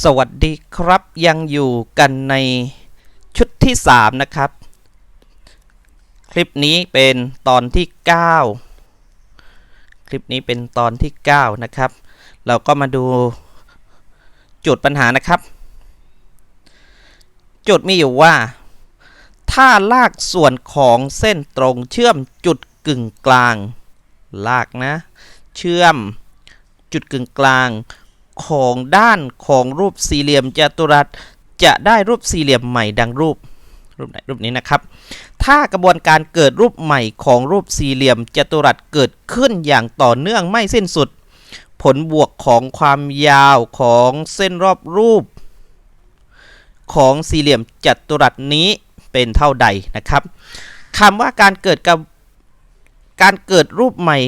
สวัสดีครับยังอยู่กันในชุดที่ 3 นะครับ คลิปนี้เป็นตอนที่ 9 คลิปนี้เป็นตอนที่ 9 นะครับ เราก็มาดูจทย์ปัญหานะครับจทย์มีอยู่ว่า ถ้าลากส่วนของเส้นตรงเชื่อมจุดกึ่งกลาง ลากนะ เชื่อมจุดกึ่งกลาง ของด้านของรูปสี่เหลี่ยมจัตุรัส จะได้รูปสี่เหลี่ยมใหม่ดังรูปรูปไหนรูปนี้นะครับ ถ้ากระบวนการเกิดรูปใหม่ของรูปสี่เหลี่ยมจัตุรัสเกิดขึ้นอย่างต่อเนื่องไม่สิ้นสุด ผลบวกของความยาวของเส้นรอบรูป ของสี่เหลี่ยมจัตุรัสนี้เป็นเท่าใดนะครับคำว่าการเกิดกับการเกิดรูปใหม่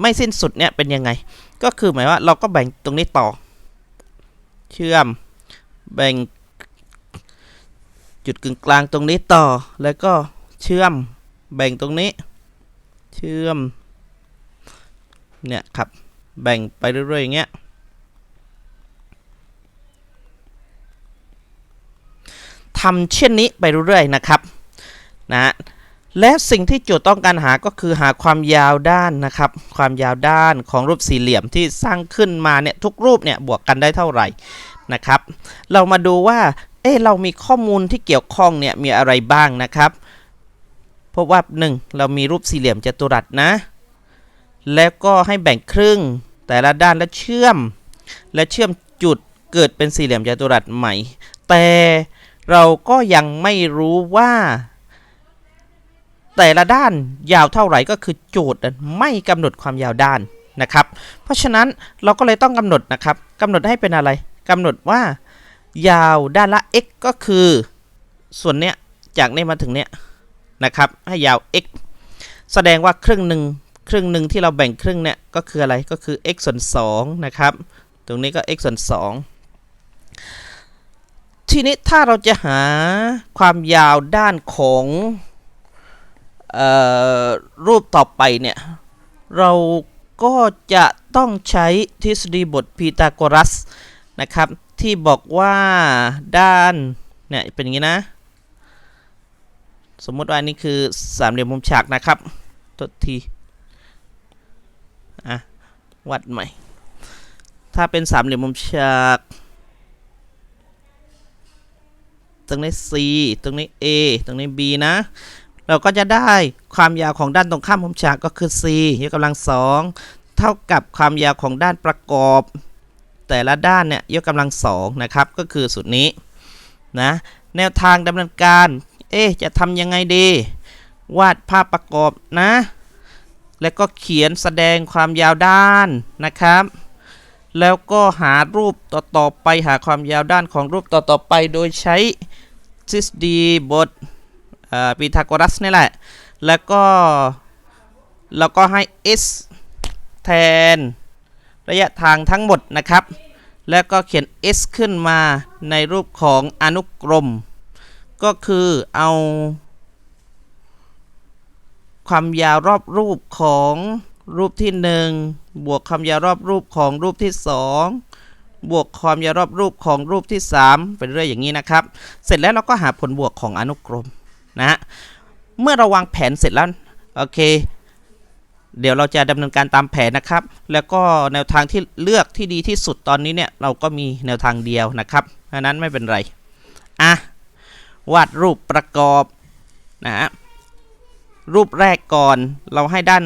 ไม่สิ้นสุดเนี่ยเป็นยังไง ก็คือหมายว่าเราก็แบ่งตรงนี้ต่อ เชื่อม แบ่ง จุดกึ่งกลางตรงนี้ต่อ แล้วก็เชื่อม แบ่งตรงนี้ เชื่อม เนี่ยครับ แบ่งไปเรื่อยๆอย่างเงี้ย ทำเช่นนี้ไปเรื่อยๆนะครับ นะ และสิ่งที่โจทย์ต้องการหาก็คือหาความยาวด้านนะครับ ความยาวด้านของรูปสี่เหลี่ยมที่สร้างขึ้นมาเนี่ยทุกรูปเนี่ยบวกกันได้เท่าไหร่นะครับ เรามาดูว่า เอ๊ะเรามีข้อมูลที่เกี่ยวข้องเนี่ยมีอะไรบ้างนะครับพบว่า 1. เรามีรูปสี่เหลี่ยมจัตุรัสนะ แล้วก็ให้แบ่งครึ่ง แต่ละด้านและเชื่อม และเชื่อมจุดเกิดเป็นสี่เหลี่ยมจัตุรัสใหม่ แต่เราก็ยังไม่รู้ว่า แต่ละด้านยาวเท่าไหร่ก็คือโจทย์ไม่กำหนดความยาวด้านนะครับ เพราะฉะนั้นเราก็เลยต้องกำหนดนะครับกำหนดให้เป็นอะไรกำหนดว่ายาวด้านละ x ก็คือ ส่วนเนี้ยจากนี้มาถึงเนี้ยนะครับ ให้ยาว x แสดงว่าครึ่งหนึ่งครึ่งหนึ่งที่เราแบ่งครึ่งเนี่ยก็คืออะไรก็คือ x ส่วน2นะครับ ตรงนี้ก็ x ส่วน2ทีนี้ถ้าเราจะหาความยาวด้านของ รูปต่อไปเนี่ย เราก็จะต้องใช้ทฤษฎีบทพีทาโกรัสนะครับ ที่บอกว่าด้านเนี่ยเป็นอย่างนี้นะ สมมติว่านี่คือสามเหลี่ยมมุมฉากนะครับทดทีอะวัดใหม่ ถ้าเป็นสามเหลี่ยมมุมฉากตรงนี้ C ตรงนี้ A ตรงนี้ B นะ เราก็จะได้ความยาวของด้านตรงข้ามมุมฉากก็คือ c ยกกำลังสองเท่ากับความยาวของด้านประกอบ แต่ละด้านเนี่ยยกกำลังสองนะครับก็คือสูตรนี้นะแนวทางดำเนินการ เอ๊จะทำยังไงดี วาดภาพประกอบนะ แล้วก็เขียนแสดงความยาวด้านนะครับ แล้วก็หารูปต่อๆไปหาความยาวด้านของรูปต่อๆไปโดยใช้ทฤษฎีบท พีทาโกรัสนี่แหละ แล้วก็เราก็ให้ s แทน ระยะทางทั้งหมดนะครับ แล้วก็เขียน s ขึ้นมาในรูปของอนุกรม ก็คือเอา ความยาวรอบรูปของรูปที่ 1 บวกความยาวรอบรูปของรูปที่ 2 บวกความยาวรอบรูปของรูปที่ 3 เป็นเรื่อยอย่างนี้นะครับ เสร็จแล้วเราก็หาผลบวกของอนุกรม นะฮะเมื่อเราวางแผนเสร็จแล้วโอเค เดี๋ยวเราจะดำเนินการตามแผนนะครับ แล้วก็แนวทางที่เลือกที่ดีที่สุดตอนนี้เนี่ยเราก็มีแนวทางเดียวนะครับดังนั้นไม่เป็นไรอะวาดรูปประกอบนะฮะรูปแรกก่อนเราให้ด้าน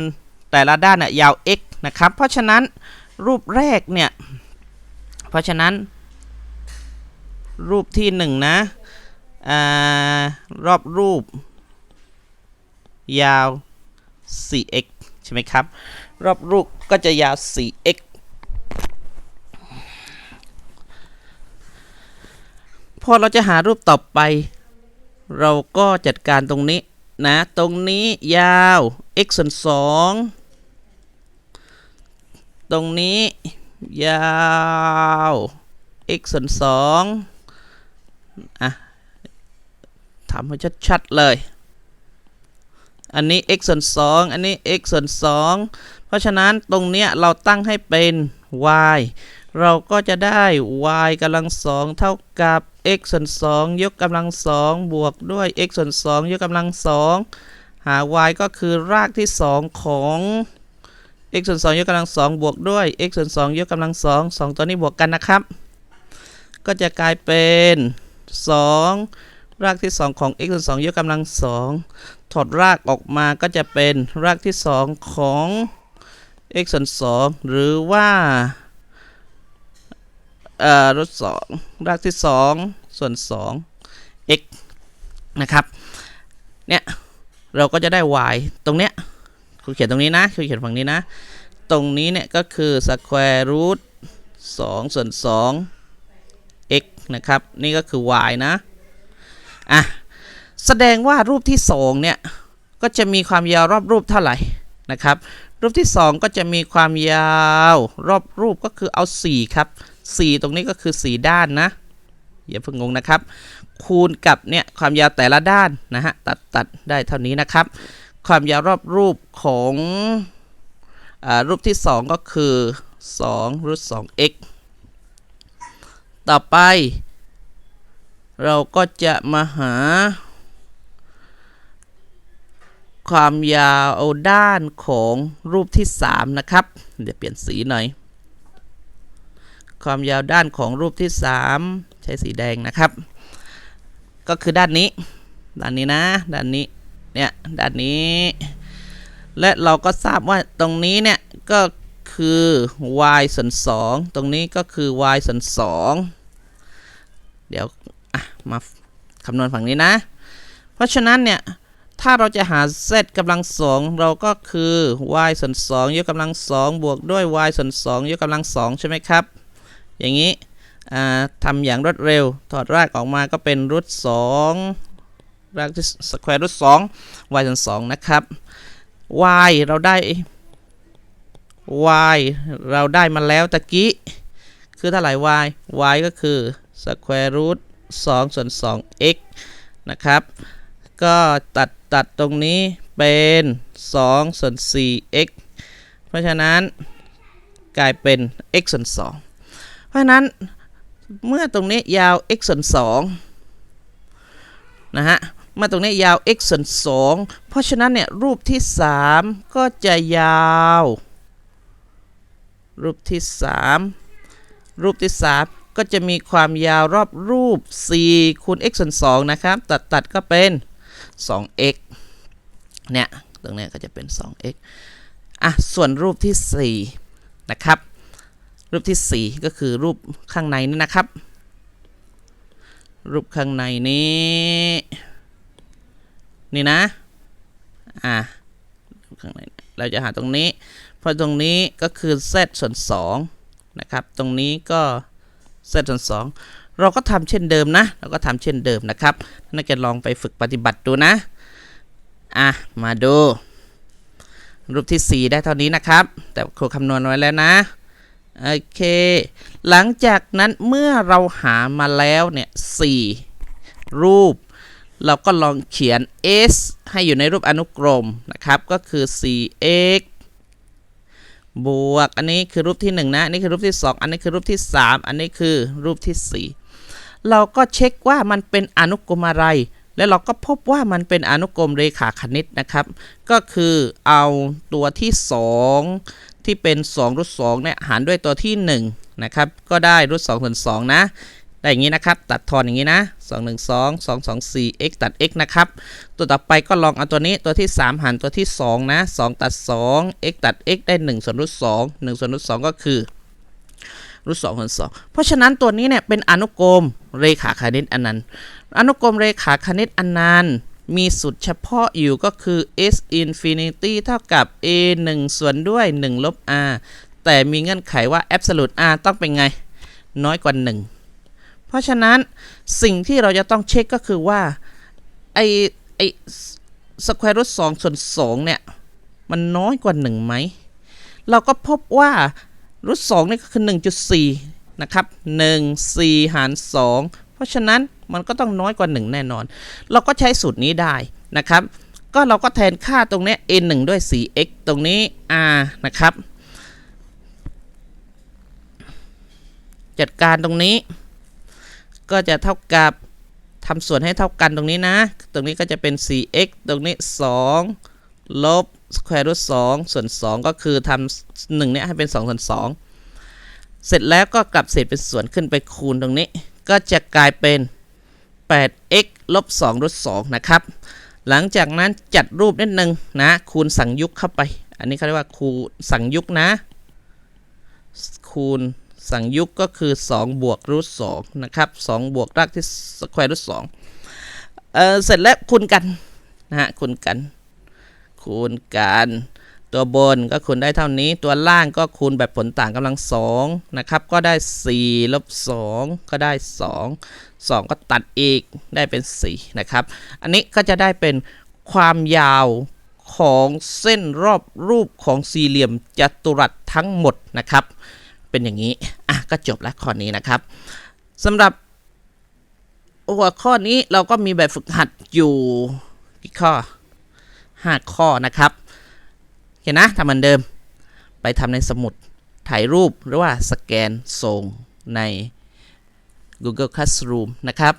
แต่ละด้านน่ยยาว x นะครับ เพราะฉะนั้นรูปแรกเนี่ย เพราะฉะนั้น รูปที่หนึ่งนะ รอบรูป ยาว 4x ใช่ไหมครับ รอบรูปก็จะยาว 4x พอเราจะหารูปต่อไป เราก็จัดการตรงนี้นะ ตรงนี้ยาว x ส่วน2ตรงนี้ยาว x ส่วน2อะ ทำให้ชัดๆเลย อันนี้ x ส่วน 2 อันนี้ x ส่วน 2 เพราะฉะนั้นตรงเนี้ยเราตั้งให้เป็น y เราก็จะได้ y กำลังสองเท่ากับ x ส่วน 2 ยกกำลังสองบวกด้วย x ส่วน 2 ยกกำลังสองหา y ก็คือรากที่ 2 ของ x ส่วน 2 ยกกำลังสองบวกด้วย x ส่วน 2 ยกกำลังสองสองตัวนี้บวกกันนะครับ ก็จะกลายเป็น 2 รากที่ 2 ของ x ส่วน2ยกกำลังสองถอดรากออกมาก็จะเป็นรากที่ 2 ของ x ส่วน2หรือว่าเอ่อรูทสองรากที่ 2 ส่วน 2 x นะครับเนี่ยเราก็จะได้ y ตรงเนี้ยครูเขียนตรงนี้นะครูเขียนฝั่งนี้นะ ตรงนี้เนี่ยก็คือ square root 2ส่วน2 x นะครับ นี่ก็คือ y นะ อะแสดงว่ารูปที่2เนี่ยก็จะมีความยาวรอบรูปเท่าไหร่นะครับ รูปที่ 2 ก็จะมีความยาวรอบรูปก็คือเอา 4 ครับ 4 ตรงนี้ก็คือ 4 ด้านนะอย่าเพิ่งงงนะครับ คูณกับเนี่ยความยาวแต่ละด้านนะฮะตัดตัดได้เท่านี้นะครับ ความยาวรอบรูปของอรูปที่ 2 ก็คือ2รูท 2x ต่อไป เราก็จะมาหา ความยาวด้านของรูปที่ 3 นะครับ เดี๋ยวเปลี่ยนสีหน่อย ความยาวด้านของรูปที่ 3 ใช้สีแดงนะครับ ก็คือด้านนี้ ด้านนี้นะ ด้านนี้ เนี่ย ด้านนี้ และเราก็ทราบว่าตรงนี้เนี่ย ก็คือ y ส่วน2ตรงนี้ก็คือ y ส่วน2เดี๋ยว มาคำนวณฝั่งนี้นะ เพราะฉะนั้นเนี่ย ถ้าเราจะหา z กำลังสองเราก็คือ y ส่วน2ยกกำลังสองบวกด้วย y ส่วน2ยกกำลังสองใช่ไหมครับ อย่างนี้ทำอย่างรวดเร็ว ถอดรากออกมาก็เป็นรูทสองรากที่สแควร์รูทสอง y ส่วนสองนะครับ y เราได้ y เราได้มาแล้วตะกี้ คือเท่าไหร่ y y ก็คือ square root 2ส่วน2 x นะครับ ก็ตัดตัดตรงนี้เป็น2ส่วน4 x เพราะฉะนั้นกลายเป็น x ส่วน2เพราะฉะนั้นเมื่อตรงนี้ยาว x ส่วน2นะฮะเมื่อตรงนี้ยาว x ส่วน2เพราะฉะนั้นเนี่ยรูปที่ 3 ก็จะยาว รูปที่ 3 รูปที่ 3 ก็จะมีความยาวรอบรูป 4 คูณ x ส่วน 2 นะครับ ตัดตัดก็เป็น 2x เนี่ย ตรงนี้ก็จะเป็น 2x อะ ส่วนรูปที่ 4 นะครับ รูปที่ 4 ก็คือรูปข้างในนี่นะครับ รูปข้างในนี้ นี่นะ อะรูปข้างในเราจะหาตรงนี้ เพราะตรงนี้ก็คือ z ส่วน 2 นะครับ ตรงนี้ก็ z ส่วน2เราก็ทำเช่นเดิมนะ เราก็ทำเช่นเดิมนะครับนักเรียนลองไปฝึกปฏิบัติดูนะอะมาดู รูปที่ 4 ได้เท่านี้นะครับ แต่ครูคำนวณไว้แล้วนะโอเค หลังจากนั้นเมื่อเราหามาแล้วเนี่ย4รูป เราก็ลองเขียน s ให้อยู่ในรูปอนุกรมนะครับ ก็คือ 4x บวก อันนี้คือรูปที่ 1 นะ อันนี้คือรูปที่ 2 อันนี้คือรูปที่ 3 อันนี้คือรูปที่ 4 เราก็เช็คว่ามันเป็นอนุกรมอะไร แล้วเราก็พบว่ามันเป็นอนุกรมเรขาคณิตนะครับ ก็คือเอาตัวที่ 2 ที่เป็น2รูท2เนี่ยหารด้วยตัวที่ 1 นะครับ ก็ได้รูท2ส่วน2นะ ได้อย่างนี้นะครับ ตัดทอนอย่างนี้นะ2 1 2 2 2 4 x ตัด x นะครับ ตัวต่อไปก็ลองเอาตัวนี้ตัวที่ 3หารตัวที่ 2 นะ 2 ตัด 2 x ตัด x ได้ 1 ส่วนรูท2 1 ส่วนรูท2ก็คือรูท2ส่วน2เพราะฉะนั้นตัวนี้เนี่ยเป็นอนุกรมเรขาคณิตอนันต์อนุกรมเรขาคณิตอนันต์มีสูตรเฉพาะอยู่ก็คือ s infinity เท่ากับ a 1 ส่วนด้วย 1 ลบ r แต่มีเงื่อนไขว่า absolute r ต้องเป็นไง น้อยกว่า 1 เพราะฉะนั้นสิ่งที่เราจะต้องเช็คก็คือว่า ไอไอสแควร์รูทสองส่วนสองเนี่ย มันน้อยกว่า1ไหม เราก็พบว่ารูทสองนี่ก็คือ 1.4 นะครับ 1 4 หาร 2 เพราะฉะนั้นมันก็ต้องน้อยกว่า 1 แน่นอน เราก็ใช้สูตรนี้ได้นะครับ ก็เราก็แทนค่าตรงนี้ n 1ด้วย 4x ตรงนี้ r นะครับ จัดการตรงนี้ ก็จะเท่ากับทำส่วนให้เท่ากันตรงนี้นะ ตรงนี้ก็จะเป็น 4x ตรงนี้ 2 ลบ square root 2ส่วน 2 ก็คือทำ1เนี่ยให้เป็น 2 ส่วน 2 เสร็จแล้วก็กลับเศษเป็นส่วนขึ้นไปคูณตรงนี้ ก็จะกลายเป็น 8x ลบ2รูท2นะครับ หลังจากนั้นจัดรูปนิดนึงนะ คูณสังยุกเข้าไป อันนี้เขาเรียกว่าคูณสังยุกนะ คูณ สังยุกก็คือ 2 บวกรูท2นะครับ2บวกรากที่สแควร์รูท2เออเสร็จแล้วคูณกันนะฮะคูณกัน คูณกันตัวบนก็คูณได้เท่านี้ตัวล่างก็คูณแบบผลต่างกำลังสองนะครับ ก็ได้4ลบ2ก็ได้ 2 2 ก็ตัดอีกได้เป็น 4 นะครับ อันนี้ก็จะได้เป็นความยาวของเส้นรอบรูปของสี่เหลี่ยมจัตุรัสทั้งหมดนะครับ เป็นอย่างนี้ อะ ก็จบแล้วข้อนี้นะครับสำหรับหัวข้อนี้เราก็มีแบบฝึกหัดอยู่กี่ข้อ 5 ข้อนะครับ เห็นนะทำเหมือนเดิม ไปทำในสมุดถ่ายรูปหรือว่าสแกนส่งใน Google Classroom นะครับ